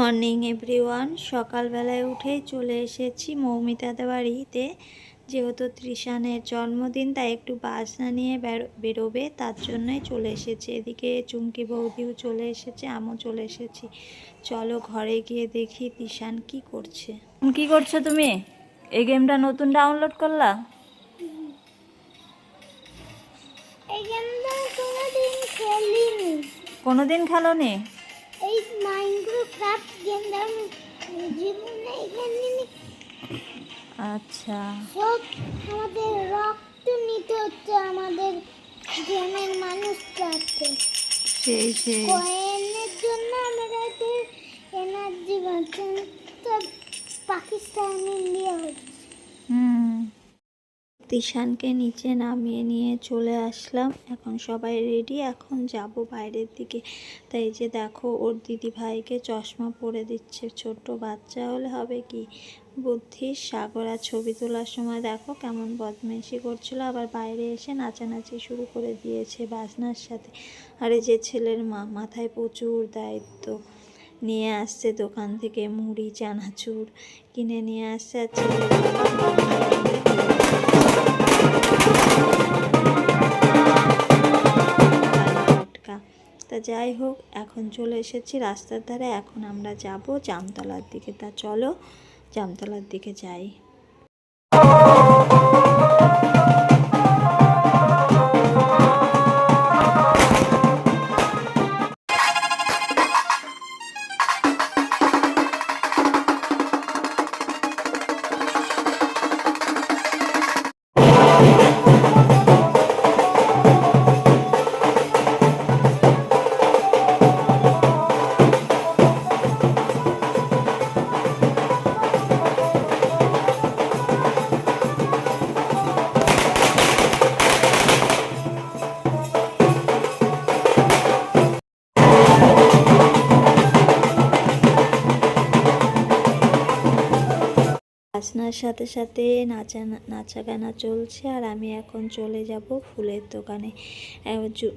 Morning everyone সকালবেলায় উঠেই চলে এসেছি মৌমিতাদের বাড়িতে। যেহেতু ত্রিশানের জন্মদিন তাই একটু বাসনা নিয়ে বেরো- বেরোবে তার জন্যই চলে এসেছে। এদিকে চুমকি বৌদিও চলে এসেছে আমিও চলে এসেছি। চলো ঘরে গিয়ে দেখি তিশান কি করছে। কি করছ তুমি? এই গেমটা নতুন ডাউনলোড করলা? এই গেমটা কোনোদিন খেলিনি। কোনোদিন খেলো নি আচ্ছা। আমাদের রক্ত নিতে হচ্ছে আমাদের গেমের মানুষটাকে সেই সেই। কয়েনের জন্য আমাদের এনার্জি বাঁচান তো পাকিস্তান ইন্ডিয়া হচ্ছে হুম। তিশানকে নিচে নামিয়ে নিয়ে চলে আসলাম। এখন সবাই রেডি এখন যাব বাইরের দিকে। তাই যে দেখো, ওর দিদি ভাইকে চশমা পরে দিচ্ছে। ছোট্ট বাচ্চা হলে হবে কি? বুদ্ধির সাগরা ছবি তোলার সময় দেখো কেমন বদমাইশি করছিল। আবার বাইরে এসে নাচানাচি শুরু করে দিয়েছে বাজনার সাথে। আরে যে ছেলের মা, মাথায় প্রচুর দায়িত্ব। নিয়ে আসছে দোকান থেকে মুড়ি, চানাচুর কিনে নিয়ে আসছে আর যাই হোক, এখন চলে এসেছি রাস্তার ধারে। এখন আমরা যাব জামতলার দিকে। তা চলো, জামতলার দিকে যাই। বাজনার সাথে সাথে নাচা নাচা গানা চলছে আর আমি এখন চলে যাব ফুলের দোকানে।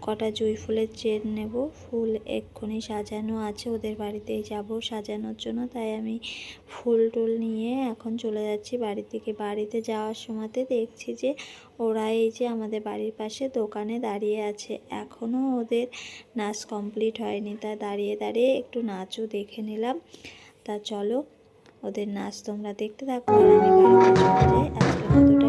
কটা জুঁই ফুলের চেন নেব। ফুল এক্ষুনি সাজানো আছে, ওদের বাড়িতেই যাব সাজানোর জন্য। তাই আমি ফুল টুল নিয়ে এখন চলে যাচ্ছি বাড়ি থেকে বাড়িতে যাওয়ার সময়তে দেখছি যে ওরা এই যে আমাদের বাড়ির পাশে দোকানে দাঁড়িয়ে আছে। এখনও ওদের নাচ কমপ্লিট হয়নি। তা দাঁড়িয়ে দাঁড়িয়ে একটু নাচও দেখে নিলাম। তা চলো ওদের নাচ তোমরা দেখতে থাকো আর আমি বাড়িতে আজকে